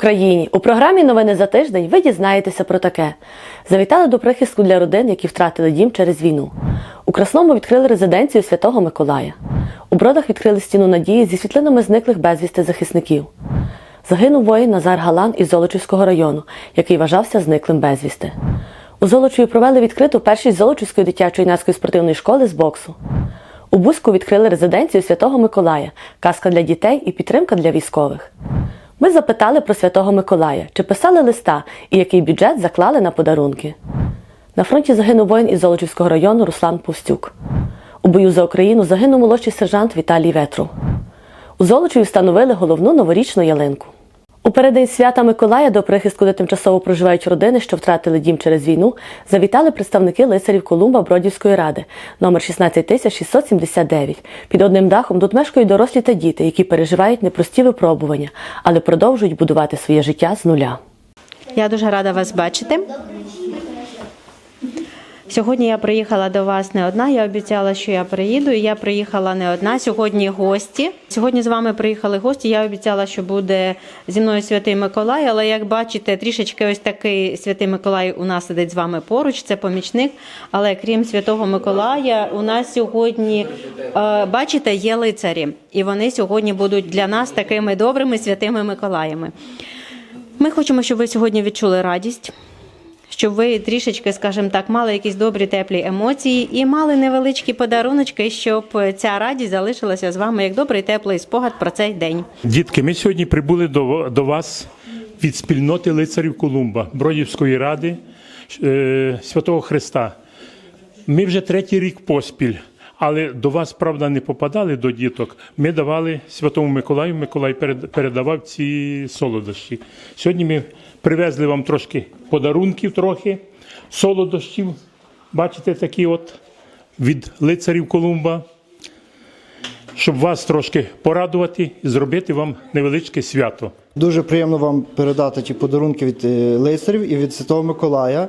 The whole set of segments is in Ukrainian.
Україні! У програмі Новини за тиждень ви дізнаєтеся про таке. Завітали до прихистку для родин, які втратили дім через війну. У Красному відкрили резиденцію Святого Миколая. У Бродах відкрили стіну надії зі світлинами зниклих безвісти захисників. Загинув воїн Назар Галан із Золочівського району, який вважався зниклим безвісти. У Золочеві провели відкриту першість Золочівської дитячої юнацької спортивної школи з боксу. У Бузьку відкрили резиденцію Святого Миколая, казка для дітей і підтримка для військових. Ми запитали про Святого Миколая, чи писали листа і який бюджет заклали на подарунки. На фронті загинув воїн із Золочівського району Руслан Повстюк. У бою за Україну загинув молодший сержант Віталій Ветров. У Золочеві встановили головну новорічну ялинку. У переддень свята Миколая до прихистку, де тимчасово проживають родини, що втратили дім через війну, завітали представники лицарів Колумба Бродівської ради, номер 16679. Під одним дахом тут мешкають дорослі та діти, які переживають непрості випробування, але продовжують будувати своє життя з нуля. Я дуже рада вас бачити. Сьогодні я приїхала до вас не одна. Я обіцяла, що я приїду. І я приїхала не одна. Сьогодні гості. Сьогодні з вами приїхали гості. Я обіцяла, що буде зі мною святий Миколай. Але як бачите, трішечки ось такий святий Миколай у нас сидить з вами поруч. Це помічник. Але крім святого Миколая, у нас сьогодні е, бачите, є лицарі, і вони сьогодні будуть для нас такими добрими святими Миколаями. Ми хочемо, щоб ви сьогодні відчули радість, щоб ви трішечки, скажімо так, мали якісь добрі теплі емоції і мали невеличкі подаруночки, щоб ця радість залишилася з вами як добрий теплий спогад про цей день. Дітки, ми сьогодні прибули до, до вас від спільноти лицарів Колумба, Бродівської ради е, Святого Христа. Ми вже третій рік поспіль, але до вас, правда, не попадали до діток. Ми давали Святому Миколаю, Миколай передавав ці солодощі. Сьогодні ми привезли вам трошки подарунків, трохи солодощів. Бачите, такі от від лицарів Колумба щоб вас трошки порадувати і зробити вам невеличке свято. Дуже приємно вам передати ті подарунки від е, лицарів і від Святого Миколая.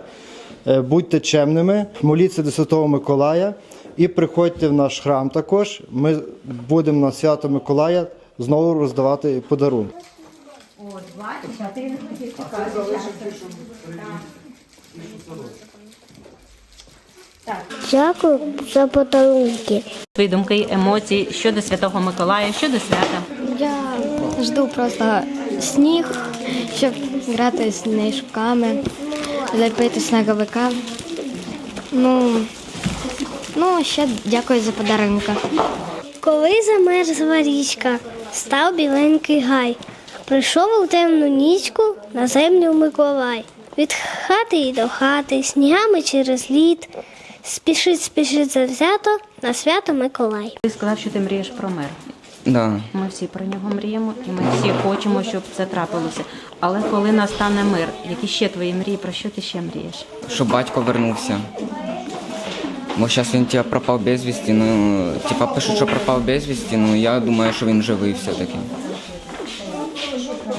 Е, Будьте чемними, моліться до Святого Миколая і приходьте в наш храм також. Ми будемо на свято Миколая знову роздавати подарунки. Дякую за подарунки. Твої думки, емоції щодо Святого Миколая, щодо свята. Я жду просто сніг, щоб грати з сніжками, лепити сніговика. Ну, ну, ще дякую за подарунки. Коли замерзла річка, став біленький гай. Прийшов у темну нічку на землю Миколай. Від хати й до хати, снігами через лід. Спішить, спішить завзято на свято Миколай. Ти сказав, що ти мрієш про мир. Да. Ми всі про нього мріємо, і ми всі хочемо, щоб це трапилося. Але коли настане мир, які ще твої мрії, про що ти ще мрієш? Щоб батько вернувся. Бо зараз він типа, пропав безвісті, ну, типа пишуть, що пропав безвісті, ну я думаю, що він живий все-таки.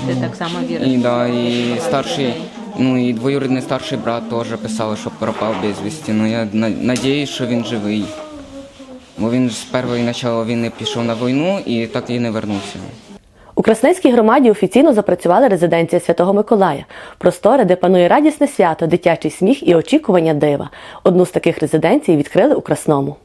Ти так само віриш? І да, і старший, ну і двоюрідний старший брат теж писали, що пропав безвісті. Ну я на- надіюсь, що він живий. Бо він з першої почала війни пішов на війну і так і не вернувся. У Красненській громаді офіційно запрацювала резиденція Святого Миколая, простора, де панує радісне свято, дитячий сміх і очікування дива. Одну з таких резиденцій відкрили у Красному.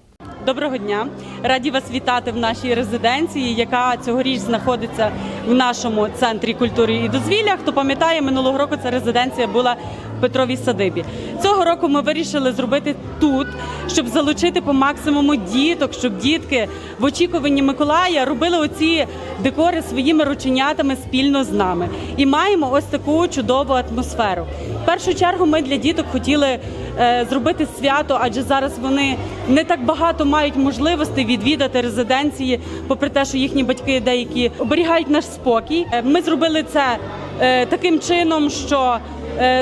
Доброго дня! Раді вас вітати в нашій резиденції, яка цьогоріч знаходиться в нашому центрі культури і дозвілля. Хто пам'ятає, минулого року ця резиденція була Петровій садибі. Цього року ми вирішили зробити тут, щоб залучити по максимуму діток, щоб дітки в очікуванні Миколая робили оці декори своїми рученятами спільно з нами. І маємо ось таку чудову атмосферу. В першу чергу ми для діток хотіли е, зробити свято, адже зараз вони не так багато мають можливостей відвідати резиденції, попри те, що їхні батьки деякі оберігають наш спокій. Е, Ми зробили це е, таким чином, що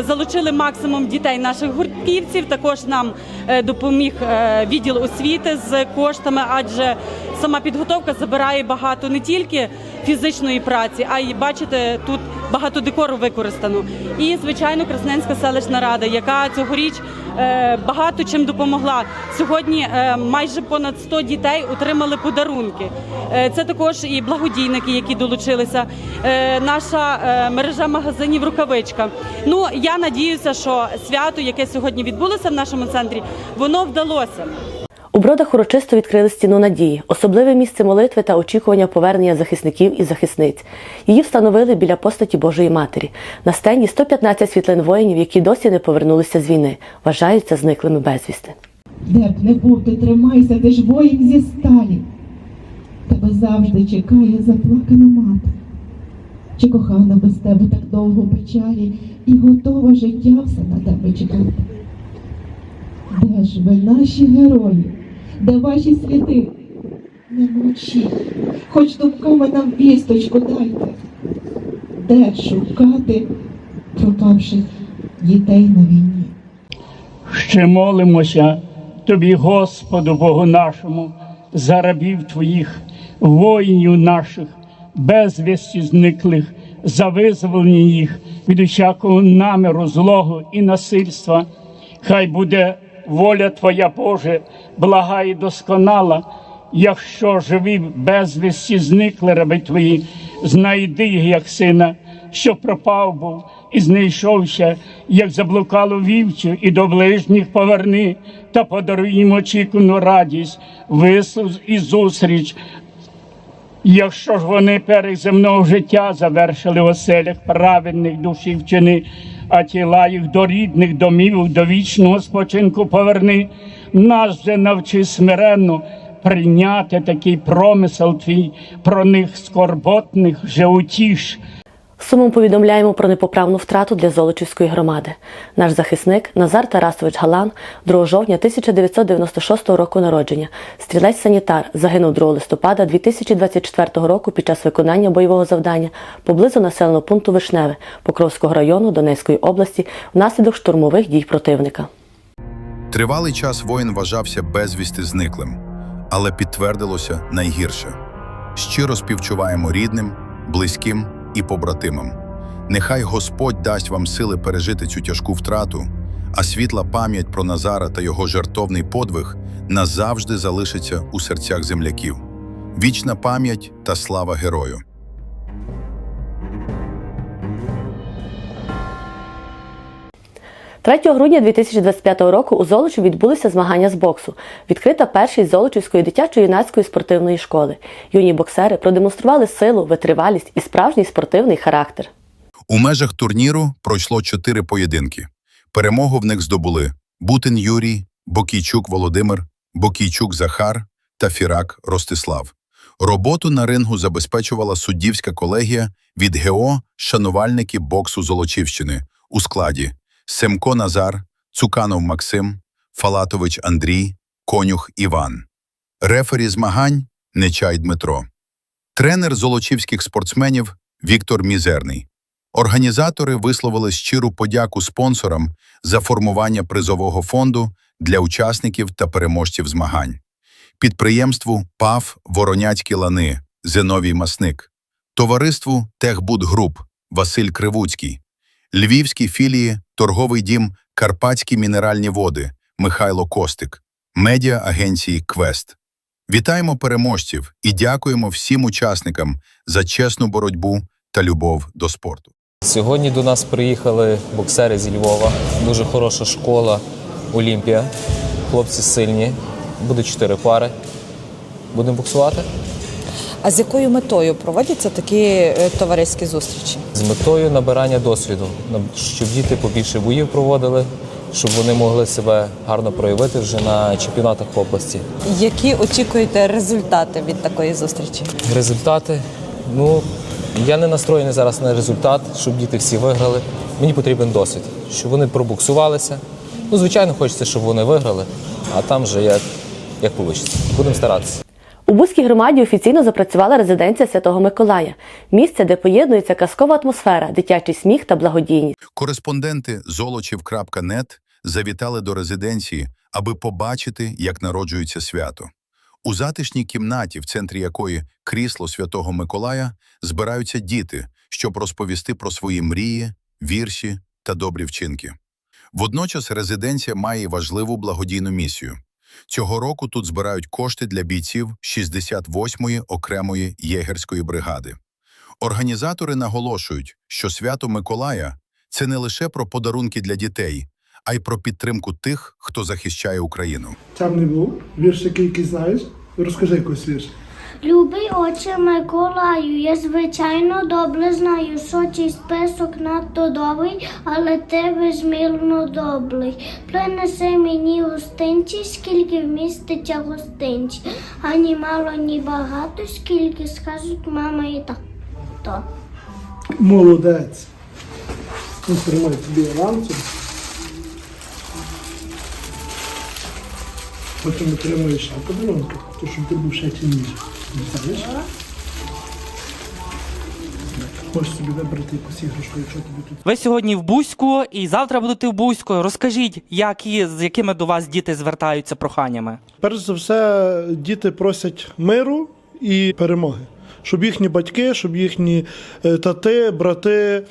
залучили максимум дітей наших гуртківців. Також нам е, допоміг е, відділ освіти з коштами, адже сама підготовка забирає багато не тільки фізичної праці, а й бачите, тут багато декору використано. І звичайно, Красненська селищна рада, яка цьогоріч е, багато чим допомогла. Сьогодні е, майже понад 100 дітей отримали подарунки. Е, Це також і благодійники, які долучилися. Наша мережа магазинів Рукавичка. Ну я надіюся, що свято, яке сьогодні відбулося в нашому центрі, воно вдалося. У бродах урочисто відкрили стіну надії, особливе місце молитви та очікування повернення захисників і захисниць. Її встановили біля постаті Божої Матері. На стенді 115 світлин воїнів, які досі не повернулися з війни, вважаються зниклими безвісти. Де б не був, ти тримайся, ти ж воїн зі сталі. Тебе завжди чекає заплакана мати. Чи кохана без тебе так довго печалі і готова життя все на тебе чекати? Де ж ви, наші герої? Де ваші сліди? Не мовчіть, хоч думками нам вісточку дайте. Де шукати пропавших дітей на війні? Ще молимося Тобі, Господу Богу нашому, за рабів Твоїх, воїнів наших, безвісті зниклих, за визволення їх від усякого наміру, злого і насильства. Хай буде воля Твоя, Боже, блага і досконала. Якщо живі безвісті зникли раби Твої, знайди їх, як сина, що пропав був і знайшовся, як заблукалу вівцю, і до ближніх поверни, та подаруй їм очікувану радість, вислуг і зустріч. Якщо ж вони перед земного життя завершили в оселях праведних душі вчини, а тіла їх до рідних домів, до вічного спочинку поверни, нас же навчи смиренно прийняти такий промисел твій про них скорботних же утіш. Сумом повідомляємо про непоправну втрату для Золочівської громади. Наш захисник Назар Тарасович Галан 2 жовтня 1996 року народження, стрілець-санітар, загинув 2 листопада 2024 року під час виконання бойового завдання поблизу населеного пункту Вишневе Покровського району Донецької області внаслідок штурмових дій противника. Тривалий час воїн вважався безвісти зниклим, але підтвердилося найгірше. Щиро співчуваємо рідним, близьким і побратимам. Нехай Господь дасть вам сили пережити цю тяжку втрату, а світла пам'ять про Назара та його жертовний подвиг назавжди залишиться у серцях земляків. Вічна пам'ять та слава герою! 3 грудня 2025 року у Золочі відбулися змагання з боксу. Відкрита першість Золочівської дитячо-юнацької спортивної школи. Юні боксери продемонстрували силу, витривалість і справжній спортивний характер. У межах турніру пройшло чотири поєдинки. Перемогу в них здобули Бутин Юрій, Бокійчук Володимир, Бокійчук Захар та Фірак Ростислав. Роботу на рингу забезпечувала суддівська колегія від ГО «Шанувальники боксу Золочівщини» у складі Семко Назар, Цуканов Максим, Фалатович Андрій, Конюх Іван. Рефері змагань Нечай Дмитро. Тренер золочівських спортсменів Віктор Мізерний. Організатори висловили щиру подяку спонсорам за формування призового фонду для учасників та переможців змагань. Підприємству ПАФ Вороняцькі лани Зиновій Масник, товариству Техбудгруп Василь Кривуцький, Львівській філії Торговий дім Карпатські мінеральні води Михайло Костик, медіа агенції Квест. Вітаємо переможців і дякуємо всім учасникам за чесну боротьбу та любов до спорту. Сьогодні до нас приїхали боксери зі Львова. Дуже хороша школа Олімпія. Хлопці сильні. Буде чотири пари. Будемо боксувати А з якою метою проводяться такі е, товариські зустрічі? з метою набирання досвіду, щоб діти побільше боїв проводили, щоб вони могли себе гарно проявити вже на чемпіонатах області. Які очікуєте результати від такої зустрічі? Результати. Ну я не настроєний зараз на результат, щоб діти всі виграли. Мені потрібен досвід, щоб вони пробуксувалися. Ну, звичайно, хочеться, щоб вони виграли, а там вже як, як вийде. Будемо старатися. У Бузькій громаді офіційно запрацювала резиденція Святого Миколая, місце, де поєднується казкова атмосфера, дитячий сміх та благодійність. Кореспонденти золочів.нет завітали до резиденції, аби побачити, як народжується свято. У затишній кімнаті, в центрі якої крісло Святого Миколая, збираються діти, щоб розповісти про свої мрії, вірші та добрі вчинки. Водночас резиденція має важливу благодійну місію. Цього року тут збирають кошти для бійців 68-ї окремої єгерської бригади. Організатори наголошують, що свято Миколая це не лише про подарунки для дітей, а й про підтримку тих, хто захищає Україну. Там не був. Вірш, який, знаєш. Розкажи якийсь вірш. Любий отче Миколаю, я звичайно добре знаю, що цей список надто довгий, але ти безмірно добрий. Принеси мені гостинці, скільки вміститься гостинці, ані мало, ні багато, скільки скажуть мама і тато. Молодець. Ну, тримай тобі ланцю. Потім отримуєш ще подарунки, то щоб ти був ще цінніший. Можеш собі вибрати якусь іграшку, якщо тобі тут Ви сьогодні в Бузьку і завтра будете в Бузьку. Розкажіть, які, з якими до вас діти звертаються проханнями? Перш за все, діти просять миру і перемоги. Щоб їхні батьки, щоб їхні е, тати, брати е,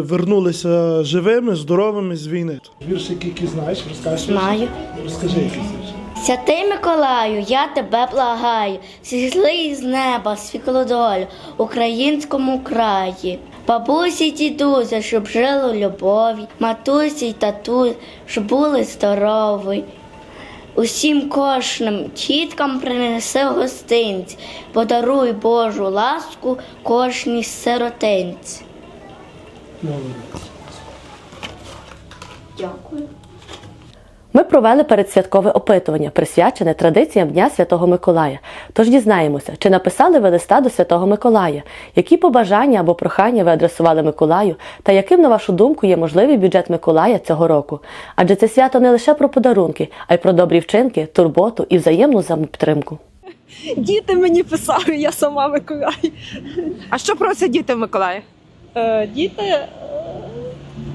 вернулися живими, здоровими з війни. Вірш, який, знаєш, розкажеш? Знаю. Розкажи якийсь. Святий Миколаю, я тебе благаю, зійшли з неба світло долю українському краї. Бабусі й дідуся, щоб жили любові, матусі й татусь, щоб були здорові. Усім кожним тіткам принеси гостинці, подаруй Божу ласку кожній сиротинці. Дякую. Ми провели передсвяткове опитування, присвячене традиціям Дня Святого Миколая. Тож дізнаємося, чи написали ви листа до Святого Миколая, які побажання або прохання ви адресували Миколаю, та яким, на вашу думку, є можливий бюджет Миколая цього року. Адже це свято не лише про подарунки, а й про добрі вчинки, турботу і взаємну взаємопідтримку. Діти мені писали, я сама Миколай. А що просять діти в Миколаї? Е, Діти е,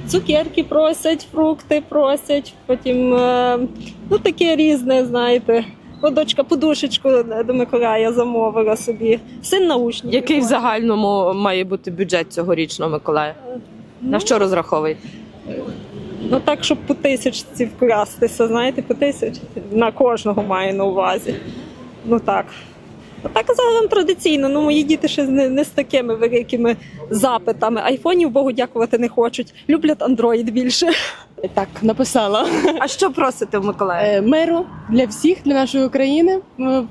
цукерки просять, фрукти просять, потім е, ну таке різне, знаєте. О, дочка подушечку до Миколая замовила собі. Син наушник. Який в загальному має бути бюджет цьогорічного Миколая? На що розраховуєте? Ну так, щоб по тисячці вкрастися, знаєте, по тисяч на кожного маю на увазі. Ну так. Так загалом традиційно. Ну, мої діти ще не, не з такими великими запитами. Айфонів Богу дякувати не хочуть. Люблять Android більше. Так, написала. А що просите в Миколая? Е, Миру для всіх, для нашої України,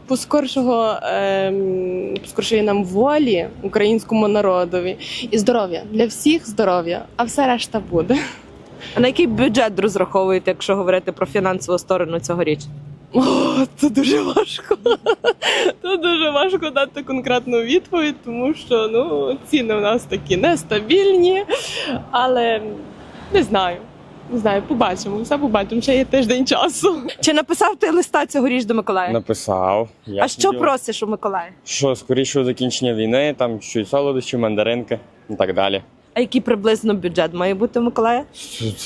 поскоршого ем, поскоршої нам волі українському народові і здоров'я для всіх здоров'я, а все решта буде. А на який бюджет розраховуєте, якщо говорити про фінансову сторону цьогоріч? О, це дуже важко. Це дуже важко дати конкретну відповідь, тому що ну, ціни у нас такі нестабільні, але не знаю. Не знаю, побачимо. Все побачимо. Ще є тиждень часу. Чи написав ти листа цьогоріч до Миколая? Написав. Я А що хотів, просиш у Миколая? Що скоріше закінчення війни, там щось солодощі, мандаринки і так далі. А який приблизно бюджет має бути у Миколая?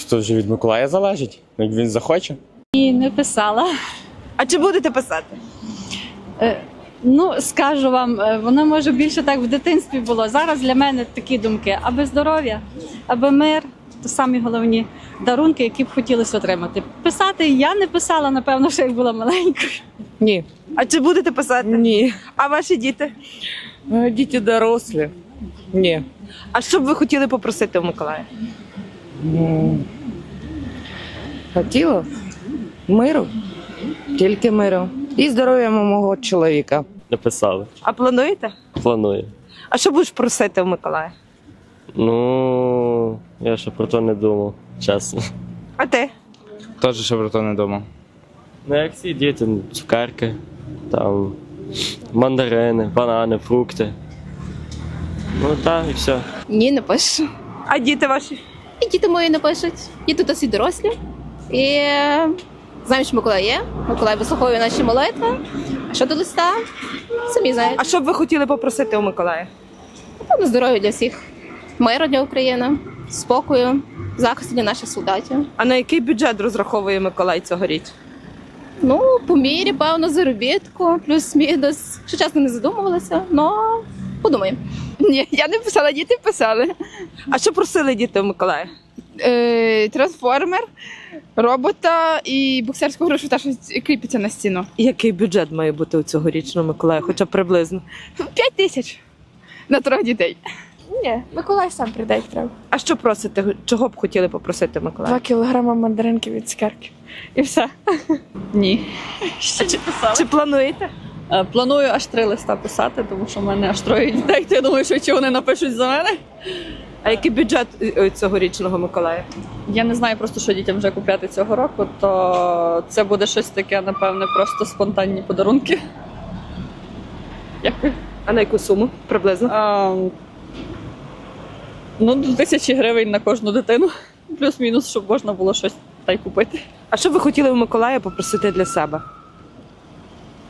Це вже від Миколая залежить, як він захоче. І не писала. А чи будете писати? Ну, скажу вам, е, воно може більше так в дитинстві було. Зараз для мене такі думки: аби здоров'я, аби мир то самі головні дарунки, які б хотілося отримати. Писати я не писала, напевно, ще як була маленькою. Ні. А чи будете писати? Ні. А ваші діти? Діти дорослі. Ні. А що б ви хотіли попросити у Миколая? Хотіла миру, тільки миру. І здоров'я мого чоловіка. Написали. А плануєте? Планую. А що будеш просити у Миколая? Ну, я ще про то не думав, чесно. А ти? Теж ще про то не думав. Ну, як всі діти, цукерки, там мандарини, банани, фрукти. Ну так, і все. Ні, не пишу. А діти ваші? І діти мої не пишуть. Діти досить дорослі. І знаємо, що Миколай є. Миколай вислуховує наші молитви. А що до листа? Самі знають. А що б ви хотіли попросити у Миколая? Напевно, здоров'я для всіх. Миру для України, спокою, захисту для наших солдатів. А на який бюджет розраховує Миколай цьогоріч? Ну, по мірі, певно, заробітку, плюс-мінус. Що чесно не задумувалася, але подумаємо. Ні, я не писала, діти писали. А що просили діти у Миколая? Е, трансформер, робота і боксерську грушу, та що кріпиться на стіну. Який бюджет має бути у цьогорічного Миколая, хоча б приблизно? П'ять тисяч на трьох дітей. Ні, Миколай сам прийде, як треба. А що просите? Чого б хотіли попросити Миколая? Два кілограма мандаринки від цукерки. І все. Ні. Чи, чи плануєте? Е, Планую аж три листа писати, тому що в мене аж троє дітей. То я думаю, що чи вони напишуть за мене. А який бюджет е, цьогорічного Миколая? Я не знаю просто, що дітям вже купляти цього року, то це буде щось таке, напевне, просто спонтанні подарунки. Дякую. А на яку суму приблизно? А, ну, до тисячі гривень на кожну дитину. Плюс-мінус, щоб можна було щось та й купити. А що ви хотіли у Миколая попросити для себе?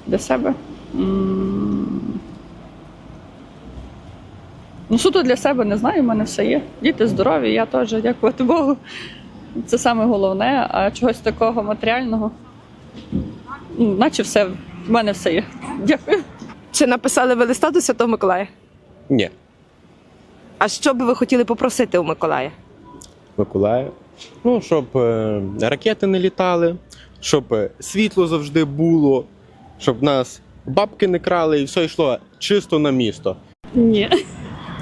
Для себе. М, Ну, суто для себе не знаю, в мене все є. Діти здорові, я теж, дякувати Богу. Це саме головне, а чогось такого матеріального. ну, Наче все, в мене все є. Дякую. Чи написали ви листа до Святого Миколая? Ні, А що би ви хотіли попросити у Миколая? Миколаїв. Ну, щоб е, ракети не літали, щоб е, світло завжди було, щоб нас бабки не крали і все йшло чисто на місто. Ні.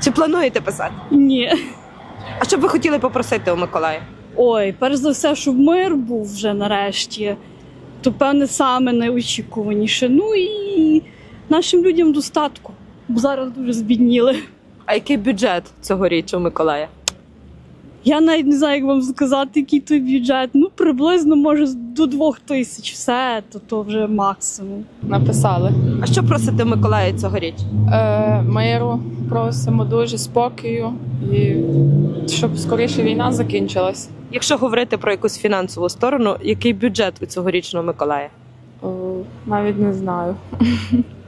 Чи плануєте писати? Ні. А що б ви хотіли попросити у Миколая? Ой, перш за все, щоб мир був вже нарешті, то певне саме найочікуваніше. Ну і нашим людям достатку, бо зараз дуже збідніли. А який бюджет цьогоріч у Миколая? Я навіть не знаю, як вам сказати, який той бюджет. Ну, приблизно, може, до двох тисяч. Все, то, то вже максимум. Написали. А що просите у Миколая цьогоріч? Е, миру просимо дуже спокою і щоб скоріше війна закінчилась. Якщо говорити про якусь фінансову сторону, який бюджет у цьогорічного Миколая? О, навіть не знаю.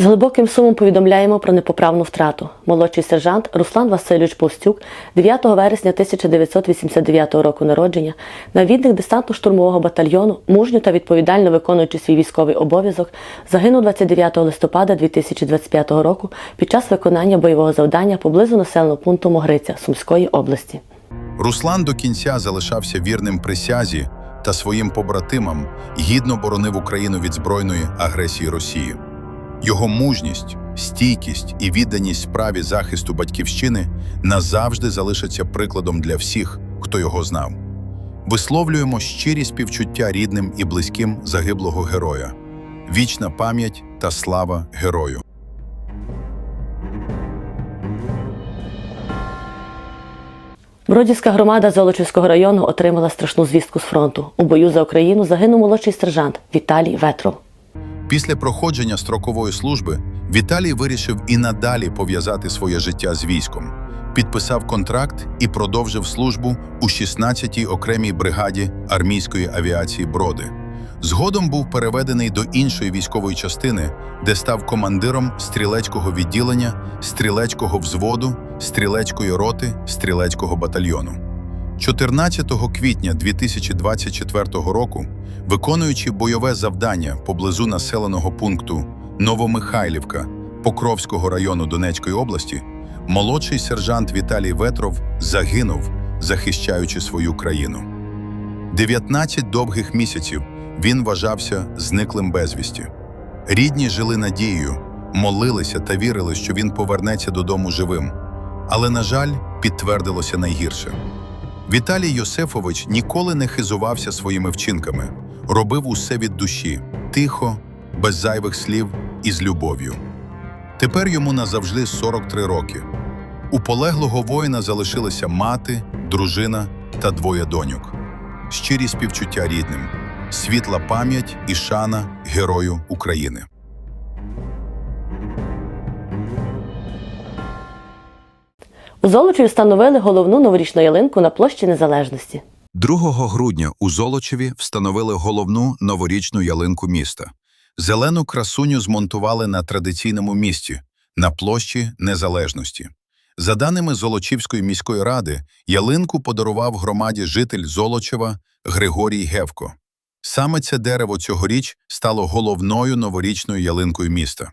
З глибоким сумом повідомляємо про непоправну втрату. Молодший сержант Руслан Васильович Повстюк 9 вересня 1989 року народження, навідник десантно-штурмового батальйону, мужньо та відповідально виконуючи свій військовий обов'язок, загинув 29 листопада 2025 року під час виконання бойового завдання поблизу населеного пункту Могриця Сумської області. Руслан до кінця залишався вірним присязі та своїм побратимам гідно боронив Україну від збройної агресії Росії. Його мужність, стійкість і відданість справі захисту батьківщини назавжди залишаться прикладом для всіх, хто його знав. Висловлюємо щирі співчуття рідним і близьким загиблого героя. Вічна пам'ять та слава герою. Бродівська громада Золочівського району отримала страшну звістку з фронту. У бою за Україну загинув молодший сержант Віталій Ветров. Після проходження строкової служби Віталій вирішив і надалі пов'язати своє життя з військом, підписав контракт і продовжив службу у 16-й окремій бригаді армійської авіації Броди. Згодом був переведений до іншої військової частини, де став командиром стрілецького відділення, стрілецького взводу, стрілецької роти, стрілецького батальйону. 14 квітня 2024 року, виконуючи бойове завдання поблизу населеного пункту Новомихайлівка Покровського району Донецької області, молодший сержант Віталій Ветров загинув, захищаючи свою країну. 19 довгих місяців він вважався зниклим безвісті. Рідні жили надією, молилися та вірили, що він повернеться додому живим. Але, на жаль, підтвердилося найгірше. Віталій Йосефович ніколи не хизувався своїми вчинками, робив усе від душі, тихо, без зайвих слів і з любов'ю. Тепер йому назавжди 43 роки. У полеглого воїна залишилися мати, дружина та двоє доньок. Щирі співчуття рідним, світла пам'ять і шана герою України. У Золочеві встановили головну новорічну ялинку на площі Незалежності. 2 грудня у Золочеві встановили головну новорічну ялинку міста. Зелену красуню змонтували на традиційному місці на площі Незалежності. За даними Золочівської міської ради, ялинку подарував громаді житель Золочева Григорій Гевко. Саме це дерево цьогоріч стало головною новорічною ялинкою міста.